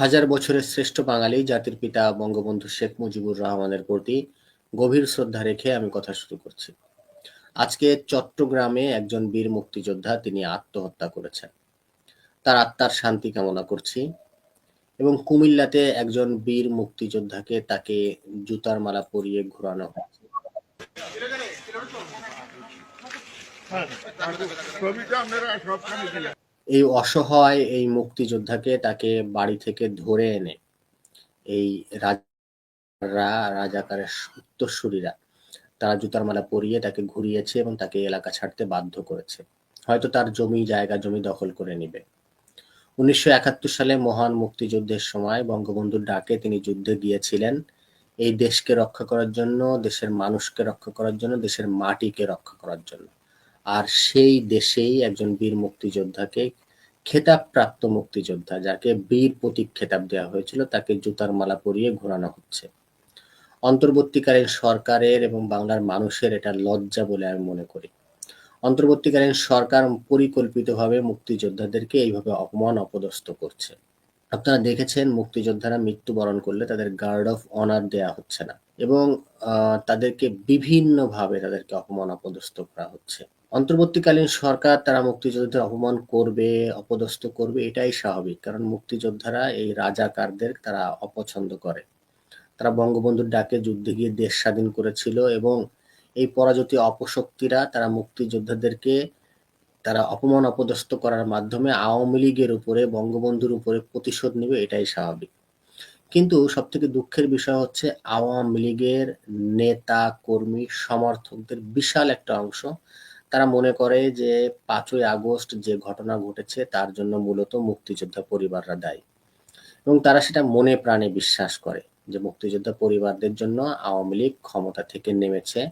হাজার বছরের শ্রেষ্ঠ বাঙালি জাতির পিতা বঙ্গবন্ধু শেখ মুজিবুর রহমানের প্রতি গভীর শ্রদ্ধা রেখে আমি কথা শুরু করছি। আজকে চট্টগ্রামে একজন বীর মুক্তিযোদ্ধা তিনি আত্মহত্যা করেছেন। তার আত্মার শান্তি কামনা করছি এবং কুমিল্লাতে একজন বীর মুক্তিযোদ্ধাকে তাকে জুতার মালা পরিয়ে ঘোরানো হয়েছে। এই অসহায় এই মুক্তিযোদ্ধাকে তাকে বাড়ি থেকে ধরে এনে এই রাজারা রাজাকারের উত্তরসূরিরা, তারা জুতার মালা পরিয়ে তাকে ঘুরিয়েছে এবং তাকে এলাকা ছাড়তে বাধ্য করেছে। হয়তো তার জমি, জায়গা, জমি দখল করে নিবে। উনিশশো একাত্তর সালে মহান মুক্তিযুদ্ধের সময় বঙ্গবন্ধুর ডাকে তিনি যুদ্ধে গিয়েছিলেন। এই দেশকে রক্ষা করার জন্য, দেশের মানুষকে রক্ষা করার জন্য, দেশের মাটিকে রক্ষা করার জন্য। আর সেই দেশেই একজন বীর মুক্তিযোদ্ধাকে খেতাবপ্রাপ্ত মুক্তিযোদ্ধা, যাকে বীর প্রতীক খেতাব দেওয়া হয়েছিল, তাকে জুতার মালা পরিয়ে ঘোরানো হচ্ছে। অন্তর্বর্তীকালীন সরকারের এবং বাংলার মানুষের এটা লজ্জা বলে আমি মনে করি। অন্তর্বর্তীকালীন সরকার পরিকল্পিতভাবে মুক্তিযোদ্ধাদেরকে এইভাবে অপমান, অপদস্থ করছে। আপনারা দেখেছেন মুক্তিযোদ্ধারা মৃত্যুবরণ করলে তাদের গার্ড অফ অনার দেয়া হচ্ছে না এবং তাদেরকে বিভিন্নভাবে তাদেরকে অপমান অপদস্থ করা হচ্ছে। অন্তর্বর্তীকালীন সরকার তারা মুক্তিযোদ্ধাদের অপমান করবে, অপদস্থ করবে, এটাই স্বাভাবিক। কারণ মুক্তিযোদ্ধারা এই রাজাকারদের তারা অপছন্দ করে। তারা বঙ্গবন্ধুর ডাকে যুদ্ধে গিয়ে দেশ স্বাধীন করেছিল এবং এই পরাজিত অপশক্তিরা তারা মুক্তিযোদ্ধাদেরকে তারা অপমান অপদস্থ করার মাধ্যমে আওয়ামী লীগের উপরে, বঙ্গবন্ধুর উপরে প্রতিশোধ নেবে, এটাই স্বাভাবিক। কিন্তু সব থেকে দুঃখের বিষয় হচ্ছে আওয়ামী লীগের নেতা, কর্মী, সমর্থকদের বিশাল একটা অংশ। তারা মনে করে যে পাঁচই আগস্ট যে ঘটনা ঘটেছে, তার জন্য মূলত মুক্তিযোদ্ধা পরিবাররা দায়ী। এবং তারা সেটা মনে প্রাণে বিশ্বাস করে যে মুক্তিযোদ্ধা পরিবারদের জন্য আওয়ামী লীগ ক্ষমতা থেকে নেমেছে।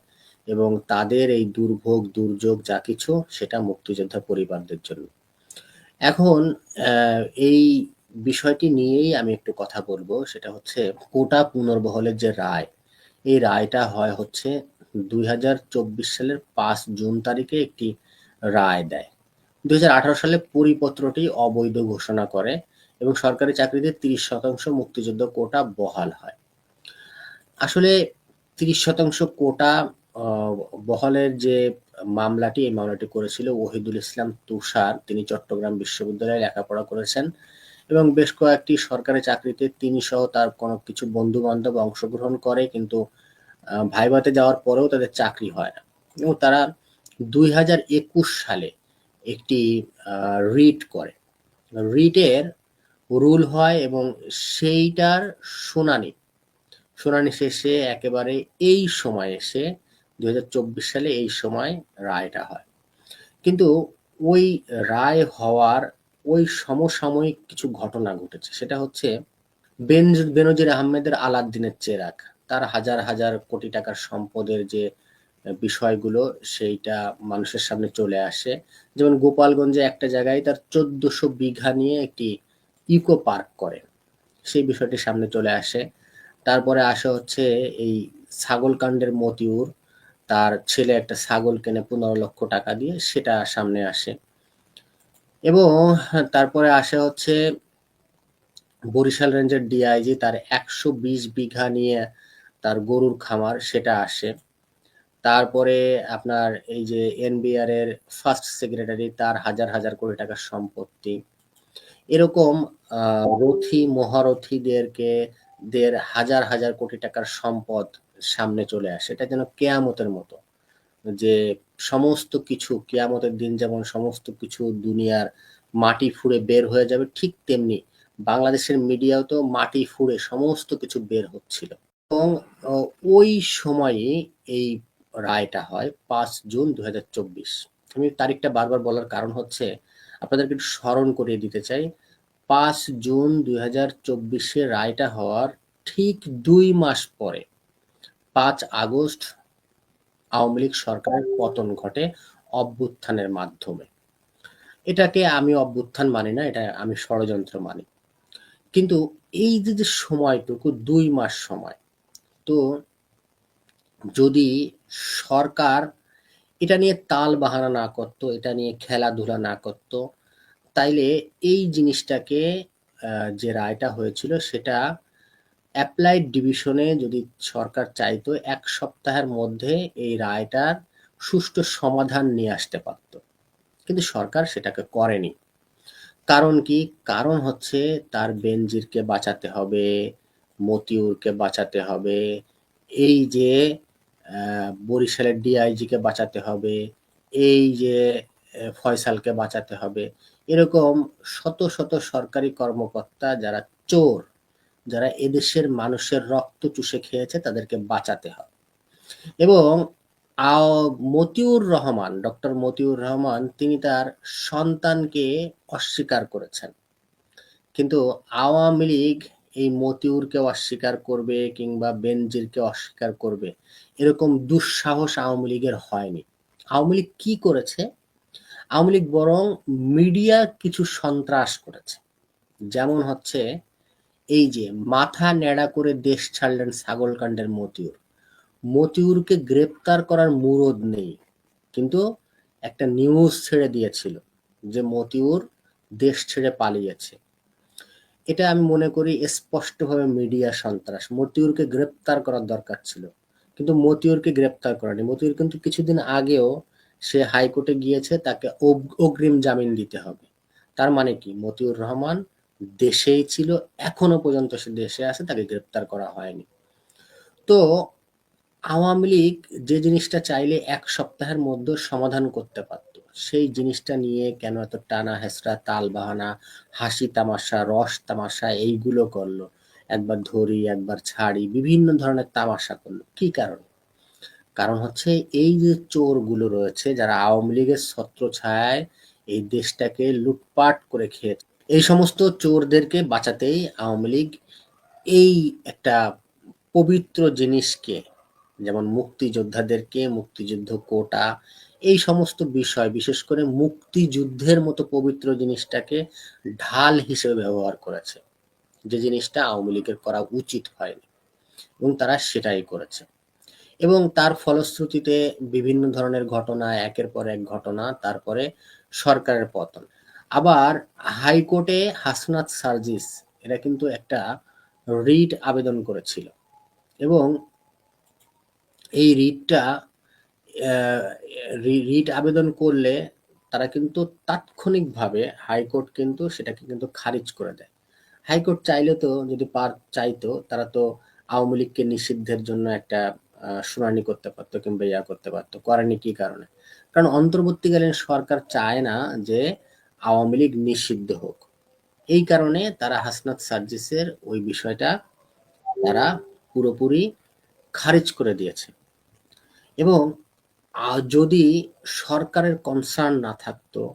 এবং তাদের এই দুর্ভোগ, দুর্যোগ যা কিছু, সেটা মুক্তিযোদ্ধা পরিবারদের জন্য। এখন এই বিষয়টি নিয়েই আমি একটু কথা বলব। সেটা হচ্ছে কোটা পুনর্বহলের যে রায়, এই রায়টা হয় হচ্ছে দুই হাজার চব্বিশ সালের পাঁচ জুন তারিখে একটি রায় দেয়। দুই হাজার আঠারো সালে পরিপত্রটি অবৈধ ঘোষণা করে এবং সরকারি চাকরিতে তিরিশ শতাংশ মুক্তিযুদ্ধ কোটা বহাল হয়। আসলে তিরিশ শতাংশ কোটা বহালের যে মামলাটি, এই মামলাটি করেছিল ওহিদুল ইসলাম তুষার। তিনি চট্টগ্রাম বিশ্ববিদ্যালয়ে লেখাপড়া করেছেন এবং বেশ কয়েকটি সরকারি চাকরিতে তিনি সহ তার কোনো কিছু বন্ধু বান্ধব অংশগ্রহণ করে, কিন্তু ভাইভাতে যাওয়ার পরেও তাদের চাকরি হয় না। এবং তারা দুই হাজার একুশ সালে একটি রিট করে। রিটের রুল হয় এবং সেইটার শুনানি শুনানি শেষে একেবারে এই সময় এসে দুই হাজার চব্বিশ সালে এই সময় রায়টা হয়। কিন্তু ওই রায় হওয়ার ওই সমসাময়িক কিছু ঘটনা ঘটেছে। সেটা হচ্ছে বেন- বেনজির আহমেদের আলাদ্দিনের চেরাক তার হাজার হাজার কোটি টাকার সম্পদের যে বিষয়গুলো, সেইটা মানুষের সামনে চলে আসে। যেমন গোপালগঞ্জে একটা জায়গায় তার চোদ্দশো বিঘা নিয়ে একটি ইকো পার্ক করে। সেই বিষয়টি সামনে চলে আসে। তারপরে আসে হচ্ছে এই ছাগল কাণ্ডের মতিউর। তার ছেলে একটা ছাগল কেনে পনেরো লক্ষ টাকা দিয়ে, সেটা সামনে আসে। এবং তারপরে আসে হচ্ছে বরিশাল রেঞ্জের ডিআইজি, তার একশো বিশ বিঘা নিয়ে তার গরুর খামার, সেটা আসে। তারপরে আপনার এই যে এনবিআর এর ফার্স্ট সেক্রেটারি, তার হাজার হাজার কোটি টাকার সম্পত্তি। এরকম রথী, মহারথীদেরকে, দের হাজার হাজার কোটি টাকার সম্পদ সামনে চলে আসে। এটা যেন কেয়ামতের মতো। যে সমস্ত কিছু, কেয়ামতের দিন যেমন সমস্ত কিছু দুনিয়ার মাটি ফুঁড়ে বের হয়ে যাবে, ঠিক তেমনি বাংলাদেশের মিডিয়াও তো মাটি ফুঁড়ে সমস্ত কিছু বের হচ্ছিল। এবং ওই সময়ে এই রায়টা হয় পাঁচ জুন দুই হাজার চব্বিশ। আমি তারিখটা বারবার বলার কারণ হচ্ছে, আপনাদেরকে একটু স্মরণ করিয়ে দিতে চাই। পাঁচ জুন দুই রায়টা হওয়ার ঠিক দুই মাস পরে পাঁচ আগস্ট আওয়ামী লীগ সরকারের পতন ঘটে অভ্যুত্থানের মাধ্যমে। এটাকে আমি অভ্যুত্থান মানি না, এটা আমি ষড়যন্ত্র মানি। কিন্তু এই যে যে সময়টুকু, দুই মাস সময়, তো যদি সরকার এটা নিয়ে তাল বাহানা না করতো, এটা নিয়ে খেলাধুলা না করত, তাইলে এই জিনিসটাকে যে রায়টা হয়েছিল, সেটা অ্যাপ্লাইড ডিভিশনে যদি সরকার চাইতো, এক সপ্তাহের মধ্যে এই রায়টার সুষ্ঠু সমাধান নিয়ে আসতে পারত। কিন্তু সরকার সেটাকে করেনি। কারণ কি? কারণ হচ্ছে তার বেনজিরকে বাঁচাতে হবে, মতিউরকে বাঁচাতে হবে, এই যে বরিশালের ডিআইজিকে বাঁচাতে হবে, এই যে ফয়সালকে বাঁচাতে হবে, এরকম শত শত সরকারি কর্মকর্তা যারা চোর যারা এদেশের মানুষের রক্ত চুষে খেয়েছে তাদেরকে বাঁচাতে হবে এবং মতিউর রহমান, ডক্টর মতিউর রহমান, তিনি তার সন্তানকে অস্বীকার করেছেন। কিন্তু আওয়ামী লীগ এই মতিউরকে অস্বীকার করবে কিংবা বেনজিরকে অস্বীকার করবে, এরকম দুঃসাহস আওয়ামী লীগের হয়নি। আওয়ামী লীগ কি করেছে? আওয়ামী লীগ বরং মিডিয়া কিছু সন্ত্রাস করেছে। যেমন হচ্ছে এই যে মাথা ন্যাড়া করে দেশ ছাড়লেন ছাগলকাণ্ডের মতিউর। মতিউরকে গ্রেপ্তার করার মুরদ নেই, কিন্তু একটা নিউজ ছেড়ে দিয়েছিল যে মতিউর দেশ ছেড়ে পালিয়েছে। এটা আমি মনে করি স্পষ্টভাবে মিডিয়া সন্ত্রাস। মতিউরকে গ্রেপ্তার করার দরকার ছিল, কিন্তু মতিউরকে গ্রেপ্তার করেনি। মতিউর কিন্তু কিছুদিন আগেও সে হাইকোর্টে গিয়েছে, তাকে অগ- অগ্রিম জামিন দিতে হবে। তার মানে কি? মতিউর রহমান দেশেই ছিল, এখনও পর্যন্ত সে দেশে আছে, তাকে গ্রেপ্তার করা হয়নি। তো আওয়ামী লীগ যে জিনিসটা চাইলে এক সপ্তাহের মধ্যে সমাধান করতে পারত, সেই জিনিসটা নিয়ে কেন এত টানা হেসরা তাল বাহানা, হাসি তামাশা, রস তামাশা, এইগুলো করল। একবার ধরি, একবার ছাড়ি, বিভিন্ন ধরনের তামাশা করল। কি কারণ? কারণ হচ্ছে এই যে চোরগুলো রয়েছে, যারা আওয়ামী লীগের ছত্র ছায় এই দেশটাকে লুটপাট করে খেয়েছে এই সমস্ত চোরদেরকে বাঁচাতেই আওয়ামী লীগ এই একটা পবিত্র জিনিসকে, যেমন মুক্তিযোদ্ধাদেরকে, মুক্তিযুদ্ধ কোটা, এই সমস্ত বিষয়, বিশেষ করে মুক্তিযুদ্ধের মতো পবিত্র জিনিসটাকে ঢাল হিসেবে ব্যবহার করেছে। যে জিনিসটা আওয়ামী লীগের করা উচিত হয়নি এবং তারা সেটাই করেছে। এবং তার ফলশ্রুতিতে বিভিন্ন ধরনের ঘটনা, একের পর এক ঘটনা, তারপরে সরকারের পতন। আবার হাইকোর্টে হাসনাত সার্জিস, এরা কিন্তু একটা রিট আবেদন করেছিল। এবং এই রিটটা রিট আবেদন করলে তারা কিন্তু তাৎক্ষণিকভাবে হাইকোর্ট কিন্তু সেটাকে কিন্তু খারিজ করে দেয়। হাইকোর্ট চাইলে তো, যদি পার, চাইতো, তারা তো আওয়ামী লীগকে নিষিদ্ধের জন্য একটা শুনানি করতে পারতো কিংবা ইয়া করতে পারতো। করেনি কি কারণে? কারণ অন্তর্বর্তীকালীন সরকার চায় না যে আওয়ামী লীগ নিষিদ্ধ হোক। এই কারণে তারা হাসনাত সার্জিসের ওই বিষয়টা তারা পুরোপুরি খারিজ করে দিয়েছে। এবং যদি সরকারের কনসার্ন না থাকতো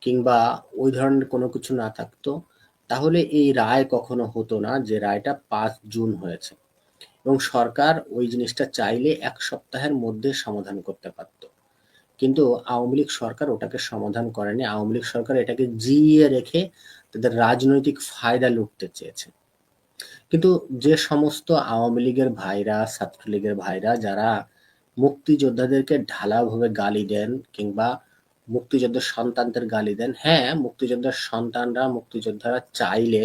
কিংবা ওই ধরনের কোনো কিছু না থাকতো, তাহলে এই রায় কখনো হতো না যে রায়টা পাঁচ জুন হয়েছে। এবং সরকার ওই জিনিসটা চাইলে এক সপ্তাহের মধ্যে সমাধান করতে পারতো। কিন্তু আওয়ামী লীগ সরকার ওটাকে সমাধান করেনি। আওয়ামী লীগ সরকার এটাকে জিইয়ে রেখে তাদের রাজনৈতিক ফায়দা লুটতে চেয়েছে। কিন্তু যে সমস্ত আওয়ামী লীগের ভাইরা, ছাত্রলীগের ভাইরা, যারা মুক্তিযোদ্ধাদেরকে ঢালাওভাবে গালি দেন কিংবা মুক্তিযোদ্ধার সন্তানদের গালি দেন হ্যাঁ মুক্তিযোদ্ধার সন্তানরা, মুক্তিযোদ্ধারা চাইলে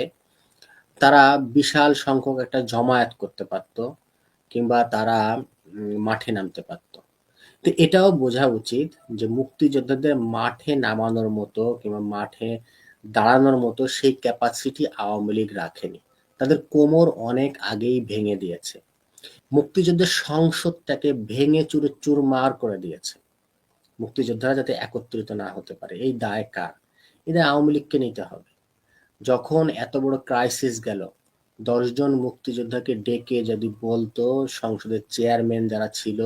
তারা বিশাল সংখ্যক একটা জমায়েত করতে পারতো কিংবা তারা মাঠে নামতে পারতো। তো এটাও বোঝা উচিত যে মুক্তিযোদ্ধাদের মাঠে নামানোর মতো কিংবা মাঠে দাঁড়ানোর মতো সেই ক্যাপাসিটি আওয়ামী লীগ রাখেনি। তাদের কোমর অনেক আগেই ভেঙে দিয়েছে। মুক্তিযুদ্ধের সংসদটাকে ভেঙে চুরে চুরমার করে দিয়েছে। মুক্তিযোদ্ধারা যাতে একত্রিত না হতে পারে, এই দায় কার? এটা আওয়ামী লীগকে নিতে হবে। যখন এত বড় ক্রাইসিস গেল, দশজন মুক্তিযোদ্ধাকে ডেকে যদি বলতো সংসদের চেয়ারম্যান যারা ছিল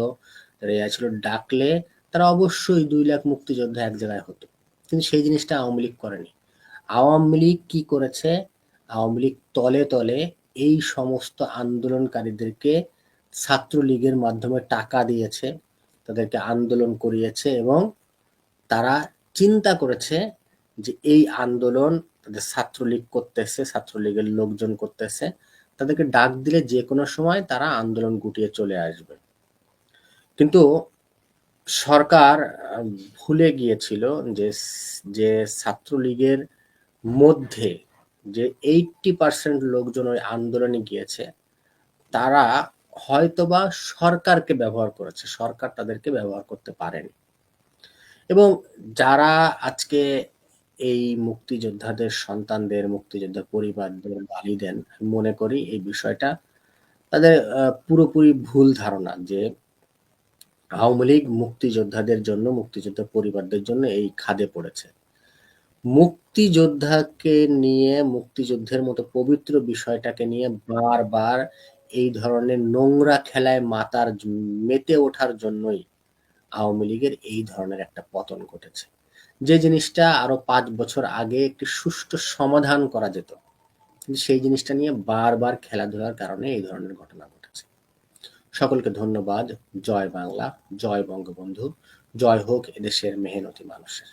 যারা ইয়া ছিল, ডাকলে তারা অবশ্যই দুই লাখ মুক্তিযোদ্ধা এক জায়গায় হতো। কিন্তু সেই জিনিসটা আওয়ামী লীগ করেনি। আওয়ামী লীগ কি করেছে? আওয়ামী লীগ তলে তলে এই সমস্ত আন্দোলনকারীদেরকে ছাত্রলীগের মাধ্যমে টাকা দিয়েছে, তাদেরকে আন্দোলন করিয়েছে এবং তারা চিন্তা করেছে যে এই আন্দোলন তাদের ছাত্রলীগ করতেছে, ছাত্রলীগের লোকজন করতেছে। তাদেরকে ডাক দিলে যে কোনো সময় তারা আন্দোলন গুটিয়ে চলে আসবে। কিন্তু সরকার ভুলে গিয়েছিল যে যে ছাত্রলীগের মধ্যে যে এইটটি পার্সেন্ট লোকজন ওই আন্দোলনে গিয়েছে, তারা হয়তোবা সরকারকে ব্যবহার করেছে, সরকার তাদেরকে ব্যবহার করতে পারেনি। এবং যারা আজকে এই মুক্তিযোদ্ধাদের সন্তানদের মুক্তিযোদ্ধার পরিবারদের গালি দেন মনে করি এই বিষয়টা তাদের পুরোপুরি ভুল ধারণা যে আওয়ামী লীগ মুক্তিযোদ্ধাদের জন্য মুক্তিযোদ্ধার পরিবারদের জন্য এই খাদে পড়েছে। মুক্তিযোদ্ধাকে নিয়ে, মুক্তিযুদ্ধের মতো পবিত্র বিষয়টাকে নিয়ে বারবার এই ধরনের নোংরা খেলায় মাতার মেতে ওঠার জন্যই আওয়ামী লীগের এই ধরনের একটা পতন ঘটেছে। যে জিনিসটা আরও পাঁচ বছর আগে একটি সুষ্ঠু সমাধান করা যেত, সেই জিনিসটা নিয়ে বারবার খেলাধুলার কারণে এই ধরনের ঘটনা ঘটেছে সকলকে ধন্যবাদ। জয় বাংলা জয় বঙ্গবন্ধু জয় হোক এদেশের মেহনতি মানুষের।